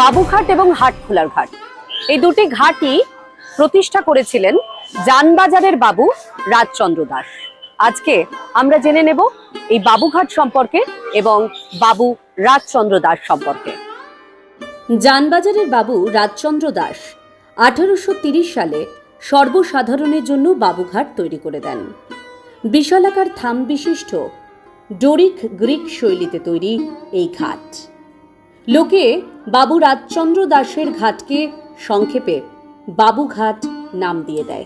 বাবুঘাট এবং হাটখোলার ঘাট। এই দুটি ঘাটই প্রতিষ্ঠা করেছিলেন যানবাজারের বাবু রাজচন্দ্র দাস। আজকে আমরা জেনে নেব এই বাবুঘাট সম্পর্কে এবং বাবু রাজচন্দ্র দাস সম্পর্কে। যানবাজারের বাবু রাজচন্দ্র দাস আঠারোশো সালে সর্বসাধারণের জন্য বাবুঘাট তৈরি করে দেন। বিশালাকার থাম বিশিষ্ট ডোরিক গ্রিক শৈলীতে তৈরি এই ঘাট। লোকে বাবু রাজচন্দ্র দাসের ঘাটকে সংক্ষেপে বাবুঘাট নাম দিয়ে দেয়।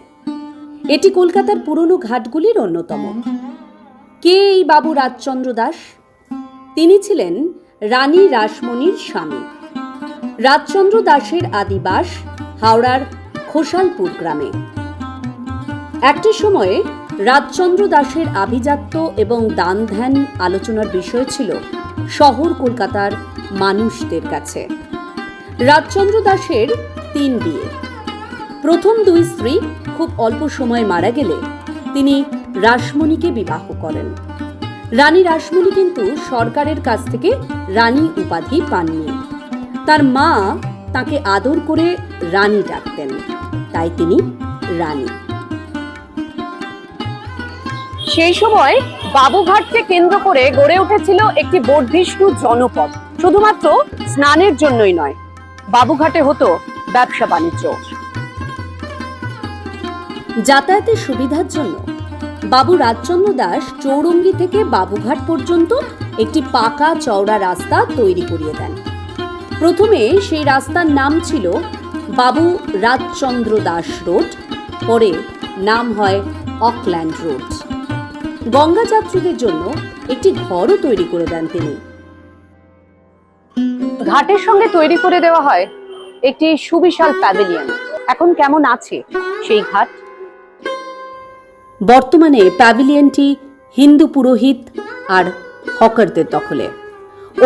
এটি কলকাতার পুরনো ঘাটগুলির অন্যতম। কে এই বাবু রাজচন্দ্র দাস তিনি ছিলেন রানী রাসমণির স্বামী। রাজচন্দ্র দাসের আদিবাস হাওড়ার খোসালপুর গ্রামে। একটি সময়ে রাজচন্দ্র দাসের আভিজাত্য এবং দান ধ্যান আলোচনার বিষয় ছিল শহর কলকাতার মানুষদের কাছে। রাজচন্দ্র দাসের তিন বিয়ে। প্রথম দুই স্ত্রী খুব অল্প সময় মারা গেলে তিনি রাসমণিকে বিবাহ করেন। রানী রাসমণি কিন্তু সরকারের কাছ থেকে রানী উপাধি পাননি। তার মা তাকে আদর করে রানী ডাকতেন। তাই তিনি রানী। সেই সময় বাবুঘাটকে কেন্দ্র করে গড়ে উঠেছিল একটি বর্ধিষ্ণু জনপদ। শুধুমাত্র স্নানের জন্যই নয়, বাবুঘাটে হতো ব্যবসা বাণিজ্য। যাতায়াতের সুবিধার জন্য বাবু রাজচন্দ্র দাস চৌরঙ্গি থেকে বাবুঘাট পর্যন্ত একটি পাকা চওড়া রাস্তা তৈরি করিয়ে দেন। প্রথমে সেই রাস্তার নাম ছিল বাবু রাজচন্দ্র দাস রোড, পরে নাম হয় অকল্যান্ড রোড। গঙ্গা যাত্রীদের জন্য একটি ঘরও তৈরি করে দেন তিনি। ঘাটের সঙ্গে তৈরি করে দেওয়া হয় একটি সুবিশাল প্যাভিলিয়ন। এখন কেমন আছে সেই ঘাট? বর্তমানে প্যাভিলিয়নটি হিন্দু পুরোহিত আর হকারদের দখলে।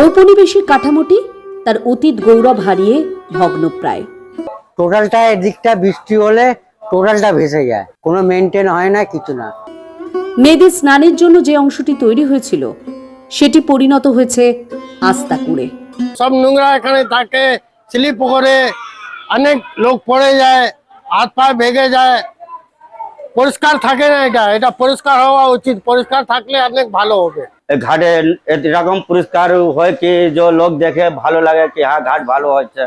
ঔপনিবেশিক কাঠামোটি তার অতীত গৌরব হারিয়ে ভগ্নপ্রায়। টোটালটা এদিকটা বৃষ্টি হলে টোটালটা ভেসে যায়। কোনো মেনটেন হয় না কিছু না। মেয়েদের স্নানের জন্য যে অংশটি তৈরি হয়েছিল সেটি পরিণত হয়েছে আস্তা কুড়ে সব নোংরা এখানে থাকে স্লিপ করে অনেক লোক পড়ে যায় হাত পা ভেঙে যায়। পরিষ্কার থাকে না এটা এটা পরিষ্কার হওয়া উচিত পরিষ্কার থাকলে অনেক ভালো হবে। ঘাটে এরকম পরিষ্কার হয় কি যে লোক দেখে ভালো লাগে কি হ্যাঁ ঘাট ভালো হচ্ছে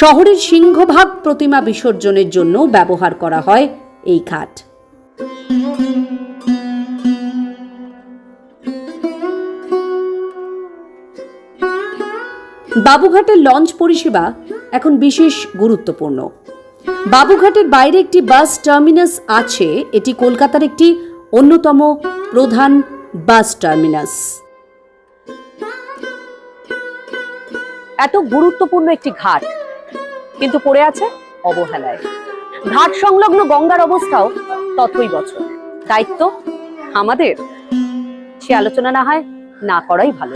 শহরের সিংহভাগ প্রতিমা বিসর্জনের জন্য ব্যবহার করা হয় এই ঘাট। বাবুঘাটের লঞ্চ পরিষেবা এখন বিশেষ গুরুত্বপূর্ণ। বাবুঘাটের বাইরে একটি বাস টার্মিনাস আছে, এটি কলকাতার একটি অন্যতম প্রধান বাস টার্মিনাস। এত গুরুত্বপূর্ণ একটি ঘাট, কিন্তু পড়ে আছে অবহেলায়। ঘাট সংলগ্ন গঙ্গার অবস্থাও ততই বছর। দায়িত্ব আমাদের। সে আলোচনা না হয় না করাই ভালো।